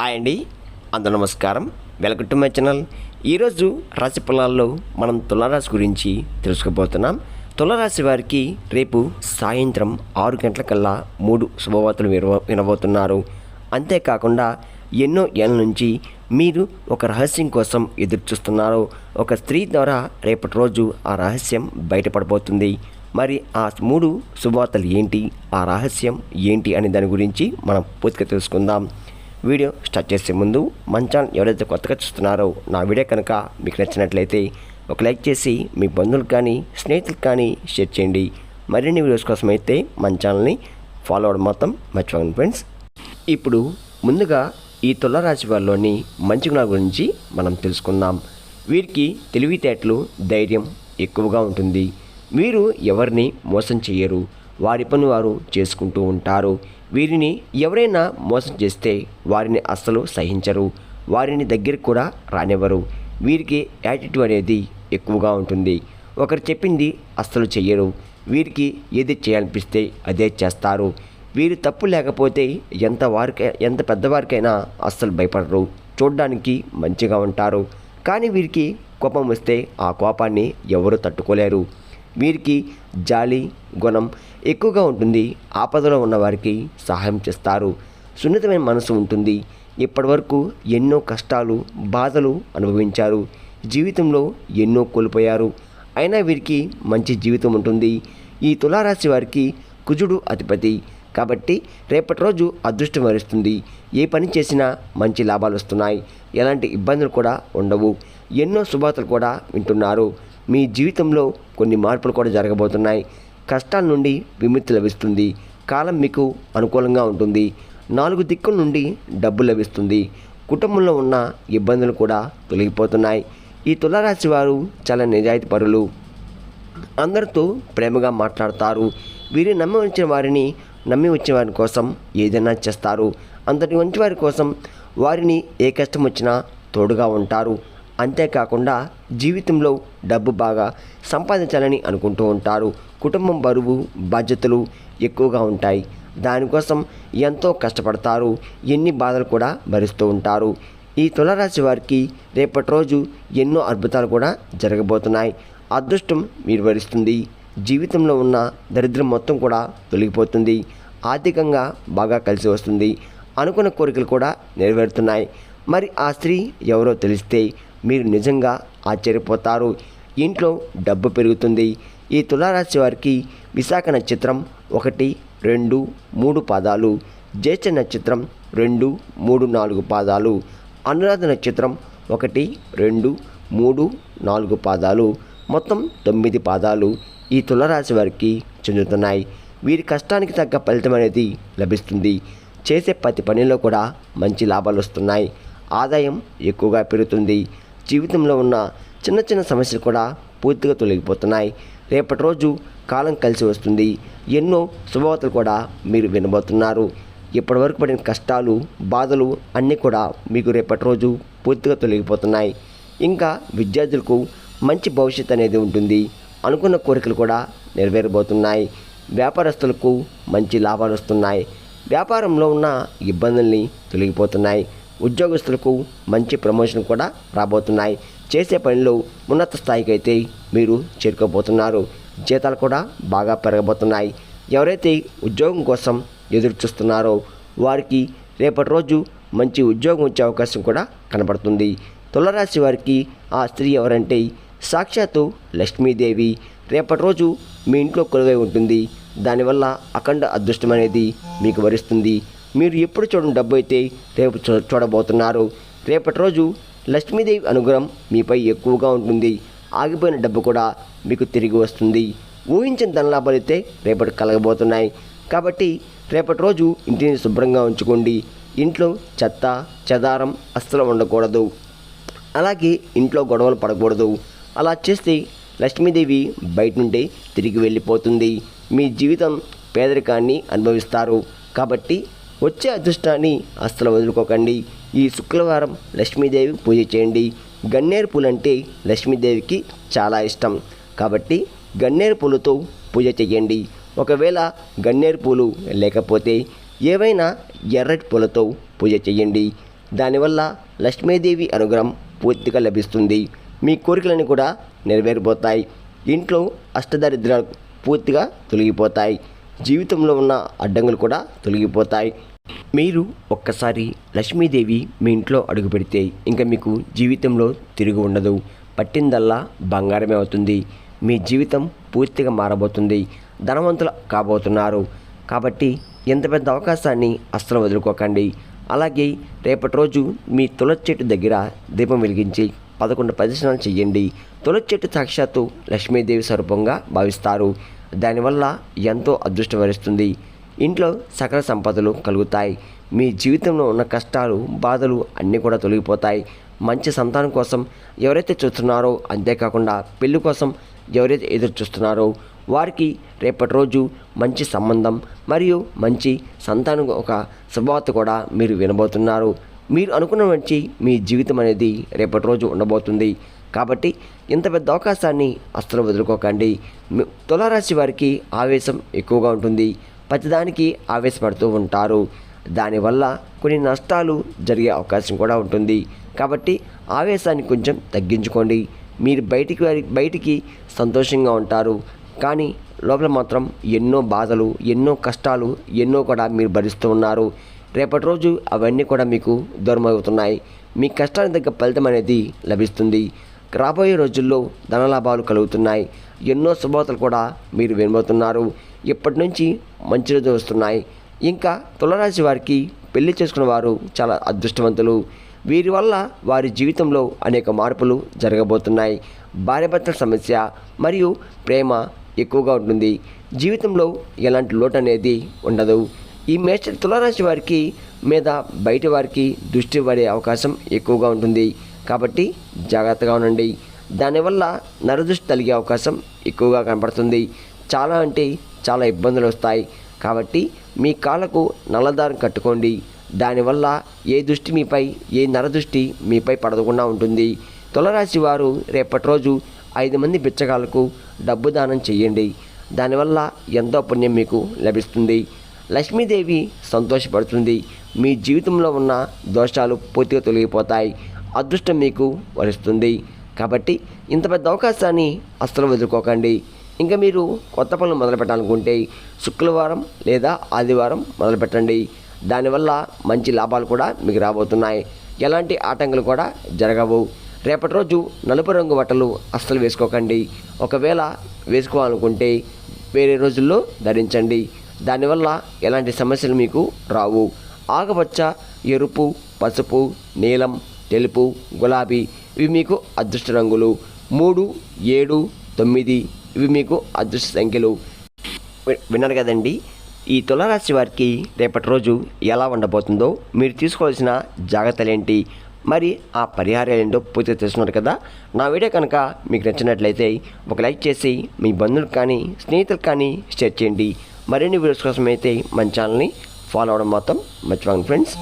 Hi అండి అందరూ నమస్కారం. Welcome to my channel. ఈరోజు రాశి ఫలాల్లో మనం తులారాశి గురించి తెలుసుకోబోతున్నాం. తులారాశి వారికి రేపు సాయంత్రం ఆరు గంటలకల్లా మూడు శుభవార్తలు వినవ వినబోతున్నారు. అంతేకాకుండా ఎన్నో ఏళ్ళ నుంచి మీరు ఒక రహస్యం కోసం ఎదురు చూస్తున్నారు ఒక స్త్రీ ద్వారా రేపటి రోజు ఆ రహస్యం బయటపడబోతుంది. మరి ఆ మూడు శుభవార్తలు ఏంటి? ఆ రహస్యం ఏంటి? అనే దాని గురించి మనం పూర్తిగా తెలుసుకుందాం. వీడియో స్టార్ట్ చేసే ముందు మన ఛానల్ ఎవరైతే కొత్తగా చూస్తున్నారో నా వీడియో కనుక మీకు నచ్చినట్లయితే ఒక లైక్ చేసి మీ బంధువులకు కానీ స్నేహితులకు కానీ షేర్ చేయండి. మరిన్ని వీడియోస్ కోసం అయితే మన ఛానల్ని ఫాలో అవ్వడం మొత్తం మర్చిపోకండి ఫ్రెండ్స్. ఇప్పుడు ముందుగా ఈ తులరాశి వారిలోని మంచి గుణాల గురించి మనం తెలుసుకుందాం. వీరికి తెలివితేటలు ధైర్యం ఎక్కువగా ఉంటుంది. వీరు ఎవరిని మోసం చేయరు. వారి పని వారు చేసుకుంటూ ఉంటారు. వీరిని ఎవరైనా మోసం చేస్తే వారిని అస్సలు సహించరు. వారిని దగ్గరికి కూడా రానివ్వరు. వీరికి యాటిట్యూడ్ అనేది ఎక్కువగా ఉంటుంది. ఒకరు చెప్పింది అస్సలు చెయ్యరు. వీరికి ఏది చేయాలనిపిస్తే అదే చేస్తారు. వీరు తప్పు లేకపోతే ఎంత వారికి ఎంత పెద్దవారికైనా అస్సలు భయపడరు. చూడడానికి మంచిగా ఉంటారు. కానీ వీరికి కోపం వస్తే ఆ కోపాన్ని ఎవరు తట్టుకోలేరు. వీరికి జాలి గుణం ఎక్కువగా ఉంటుంది. ఆపదలో ఉన్నవారికి సహాయం చేస్తారు. సున్నితమైన మనసు ఉంటుంది. ఇప్పటివరకు ఎన్నో కష్టాలు బాధలు అనుభవించారు. జీవితంలో ఎన్నో కోల్పోయారు. అయినా వీరికి మంచి జీవితం ఉంటుంది. ఈ తులారాశి వారికి కుజుడు అధిపతి. కాబట్టి రేపటి రోజు అదృష్టం వరిస్తుంది. ఏ పని చేసినా మంచి లాభాలు వస్తున్నాయి. ఎలాంటి ఇబ్బందులు కూడా ఉండవు. ఎన్నో శుభార్తలు కూడా వింటున్నారు. మీ జీవితంలో కొన్ని మార్పులు కూడా జరగబోతున్నాయి. కష్టాల నుండి విముక్తి లభిస్తుంది. కాలం మీకు అనుకూలంగా ఉంటుంది. నాలుగు దిక్కుల నుండి డబ్బు లభిస్తుంది. కుటుంబంలో ఉన్న ఇబ్బందులు కూడా తొలగిపోతున్నాయి. ఈ తులారాశి వారు చాలా నిజాయితీ పరులు. అందరితో ప్రేమగా మాట్లాడతారు. వీరు నమ్మి ఉంచిన వారిని నమ్మి వచ్చిన వారి కోసం ఏదైనా చేస్తారు. అంతటి మంచి వారి కోసం వారిని ఏ కష్టం వచ్చినా తోడుగా ఉంటారు. అంతేకాకుండా జీవితంలో డబ్బు బాగా సంపాదించాలని అనుకుంటూ ఉంటారు. కుటుంబం బరువు బాధ్యతలు ఎక్కువగా ఉంటాయి. దానికోసం ఎంతో కష్టపడతారు. ఎన్ని బాధలు కూడా భరిస్తూ ఉంటారు. ఈ తులరాశి వారికి రేపటి రోజు ఎన్నో అద్భుతాలు కూడా జరగబోతున్నాయి. అదృష్టం మీరు వరిస్తుంది జీవితంలో ఉన్న దరిద్రం మొత్తం కూడా తొలగిపోతుంది. ఆర్థికంగా బాగా కలిసి వస్తుంది. అనుకున్న కోరికలు కూడా నెరవేరుతున్నాయి. మరి ఆ స్త్రీ ఎవరో తెలిస్తే మీరు నిజంగా ఆశ్చర్యపోతారు. ఇంట్లో డబ్బు పెరుగుతుంది. ఈ తులారాశి వారికి విశాఖ నక్షత్రం ఒకటి రెండు మూడు పాదాలు జ్యేష్ఠ నక్షత్రం రెండు మూడు నాలుగు పాదాలు అనురాధ నక్షత్రం ఒకటి రెండు మూడు నాలుగు పాదాలు మొత్తం తొమ్మిది పాదాలు ఈ తులరాశి వారికి చెందుతున్నాయి. వీరి కష్టానికి తగ్గ ఫలితం అనేది లభిస్తుంది. చేసే ప్రతి పనిలో కూడా మంచి లాభాలు వస్తున్నాయి. ఆదాయం ఎక్కువగా పెరుగుతుంది. జీవితంలో ఉన్న చిన్న చిన్న సమస్యలు కూడా పూర్తిగా తొలగిపోతున్నాయి. రేపటి రోజు కాలం కలిసి వస్తుంది. ఎన్నో శుభవార్తలు కూడా మీరు వినబోతున్నారు. ఇప్పటివరకు పడిన కష్టాలు బాధలు అన్నీ కూడా మీకు రేపటి రోజు పూర్తిగా తొలగిపోతున్నాయి. ఇంకా విద్యార్థులకు మంచి భవిష్యత్ అనేది ఉంటుంది. అనుకున్న కోరికలు కూడా నెరవేరబోతున్నాయి. వ్యాపారస్తులకు మంచి లాభాలు వస్తున్నాయి. వ్యాపారంలో ఉన్న ఇబ్బందుల్ని తొలగిపోతున్నాయి. ఉద్యోగస్తులకు మంచి ప్రమోషన్ కూడా రాబోతున్నాయి. చేసే పనిలో ఉన్నత స్థాయికి అయితే మీరు చేరుకోబోతున్నారు. జీతాలు కూడా బాగా పెరగబోతున్నాయి. ఎవరైతే ఉద్యోగం కోసం ఎదురు చూస్తున్నారో వారికి రేపటి రోజు మంచి ఉద్యోగం వచ్చే అవకాశం కూడా కనబడుతుంది. తులరాశి వారికి ఆ స్త్రీ ఎవరంటే సాక్షాత్తు లక్ష్మీదేవి. రేపటి రోజు మీ ఇంట్లో కొలువై ఉంటుంది. దానివల్ల అఖండ అదృష్టం అనేది మీకు వరిస్తుంది. మీరు ఎప్పుడు చూడని డబ్బు అయితే రేపు చూడబోతున్నారు. రేపటి రోజు లక్ష్మీదేవి అనుగ్రహం మీపై ఎక్కువగా ఉంటుంది. ఆగిపోయిన డబ్బు కూడా మీకు తిరిగి వస్తుంది. ఊహించిన ధనలాభాలు అయితే రేపటి కలగబోతున్నాయి. కాబట్టి రేపటి రోజు ఇంటిని శుభ్రంగా ఉంచుకోండి. ఇంట్లో చెత్త చెదారం అస్సలు ఉండకూడదు. అలాగే ఇంట్లో గొడవలు పడకూడదు. అలా చేస్తే లక్ష్మీదేవి బయట నుండి తిరిగి వెళ్ళిపోతుంది. మీ జీవితం పేదరికాన్ని అనుభవిస్తారు. కాబట్టి వచ్చే అదృష్టాన్ని అస్సలు వదులుకోకండి. ఈ శుక్రవారం లక్ష్మీదేవి పూజ చేయండి. గన్నేరు పూలంటే లక్ష్మీదేవికి చాలా ఇష్టం. కాబట్టి గన్నేరు పూలతో పూజ చేయండి ఒకవేళ గన్నేరు పూలు లేకపోతే ఏవైనా ఎర్రటి పూలతో పూజ చేయండి దానివల్ల లక్ష్మీదేవి అనుగ్రహం పూర్తిగా లభిస్తుంది. మీ కోరికలన్నీ కూడా నెరవేరిపోతాయి. ఇంట్లో అష్టదరిద్రాలు పూర్తిగా తొలగిపోతాయి. జీవితంలో ఉన్న అడ్డంకులు కూడా తొలగిపోతాయి. మీరు ఒక్కసారి లక్ష్మీదేవి మీ ఇంట్లో అడుగు పెడితే ఇంకా మీకు జీవితంలో తిరిగి ఉండదు. పట్టిందల్లా బంగారమే అవుతుంది. మీ జీవితం పూర్తిగా మారబోతుంది. ధనవంతులు కాబోతున్నారు. కాబట్టి ఎంత పెద్ద అవకాశాన్ని అస్సలు వదులుకోకండి. అలాగే రేపటి రోజు మీ తులసి చెట్టు దగ్గర దీపం వెలిగించి పదకొండు ప్రదర్శనలు చేయండి. తులసి చెట్టు సాక్షాత్తు లక్ష్మీదేవి స్వరూపంగా భావిస్తారు. దానివల్ల ఎంతో అదృష్టం వరిస్తుంది. ఇంట్లో సకల సంపదలు కలుగుతాయి. మీ జీవితంలో ఉన్న కష్టాలు బాధలు అన్నీ కూడా తొలగిపోతాయి. మంచి సంతానం కోసం ఎవరైతే చూస్తున్నారో అంతేకాకుండా పెళ్ళి కోసం ఎవరైతే ఎదురు చూస్తున్నారో వారికి రేపటి రోజు మంచి సంబంధం మరియు మంచి సంతానం ఒక శుభవార్త కూడా మీరు వినబోతున్నారు. మీరు అనుకున్న మంచి మీ జీవితం అనేది రేపటి రోజు ఉండబోతుంది. కాబట్టి ఇంత పెద్ద అవకాశాన్ని అస్సలు వదులుకోకండి. తులారాశి వారికి ఆవేశం ఎక్కువగా ఉంటుంది. ప్రతిదానికి ఆవేశపడుతూ ఉంటారు. దానివల్ల కొన్ని నష్టాలు జరిగే అవకాశం కూడా ఉంటుంది. కాబట్టి ఆవేశాన్ని కొంచెం తగ్గించుకోండి. మీరు బయటికి వారి- బయటికి సంతోషంగా ఉంటారు. కానీ లోపల మాత్రం ఎన్నో బాధలు ఎన్నో కష్టాలు ఎన్నో కూడా మీరు భరిస్తూ ఉన్నారు. రేపటి రోజు అవన్నీ కూడా మీకు దూరం అవుతున్నాయి మీ కష్టానికి తగ్గ ఫలితం అనేది లభిస్తుంది. రాబోయే రోజుల్లో ధనలాభాలు కలుగుతున్నాయి. ఎన్నో శుభవార్తలు కూడా మీరు వినబోతున్నారు. ఇప్పటి నుంచి మంచి రోజులు వస్తున్నాయి. ఇంకా తులరాశి వారికి పెళ్ళి చేసుకున్న వారు చాలా అదృష్టవంతులు. వీరి వల్ల వారి జీవితంలో అనేక మార్పులు జరగబోతున్నాయి. భార్యాభర్తల సమస్య మరియు ప్రేమ ఎక్కువగా ఉంటుంది. జీవితంలో ఎలాంటి లోటు అనేది ఉండదు. ఈ మేష తులారాశి వారికి మీద బయట వారికి దృష్టి పడే అవకాశం ఎక్కువగా ఉంటుంది. కాబట్టి జాగ్రత్తగా ఉండండి. దానివల్ల నరదృష్టి తలిగే అవకాశం ఎక్కువగా కనపడుతుంది చాలా అంటే చాలా ఇబ్బందులు వస్తాయి. కాబట్టి మీ కాళ్ళకు నల్లదారం కట్టుకోండి. దానివల్ల ఏ దృష్టి మీపై ఏ నరదృష్టి మీపై పడకుండా ఉంటుంది. తులరాశి వారు రేపటి రోజు ఐదు మంది బిచ్చగాళ్ళకు డబ్బు దానం చేయండి దానివల్ల ఎంతో పుణ్యం మీకు లభిస్తుంది. లక్ష్మీదేవి సంతోషపడుతుంది. మీ జీవితంలో ఉన్న దోషాలు పూర్తిగా తొలగిపోతాయి. అదృష్టం మీకు వరిస్తుంది. కాబట్టి ఇంత పెద్ద అవకాశాన్ని అస్సలు వదులుకోకండి. ఇంకా మీరు కొత్త పనులు మొదలు పెట్టాలనుకుంటే శుక్రవారం లేదా ఆదివారం మొదలు పెట్టండి దానివల్ల మంచి లాభాలు కూడా మీకు రాబోతున్నాయి. ఎలాంటి ఆటంకాలు కూడా జరగవు. రేపటి రోజు నలుపు రంగు బట్టలు అస్సలు వేసుకోకండి. ఒకవేళ వేసుకోవాలనుకుంటే వేరే రోజుల్లో ధరించండి. దానివల్ల ఎలాంటి సమస్యలు మీకు రావు. ఆకుపచ్చ ఎరుపు పసుపు నీలం తెలుపు గులాబీ ఇవి మీకు అదృష్ట రంగులు. మూడు ఏడు తొమ్మిది ఇవి మీకు అదృష్ట సంఖ్యలు. వి- విన్నారు కదండి? ఈ తులారాశి వారికి రేపటి రోజు ఎలా ఉండబోతుందో మీరు తీసుకోవాల్సిన జాగ్రత్తలు ఏంటి మరి ఆ పరిహారాలు ఏంటో పూర్తిగా తెలుసుకున్నారు కదా? నా వీడియో కనుక మీకు నచ్చినట్లయితే ఒక లైక్ చేసి మీ బంధువులకు కానీ స్నేహితులకు కానీ షేర్ చేయండి. మరిన్ని వీడియోస్ కోసం అయితే మన ఛానల్ని ఫాలో అవ్వడం మాత్రం మర్చిపోండి ఫ్రెండ్స్.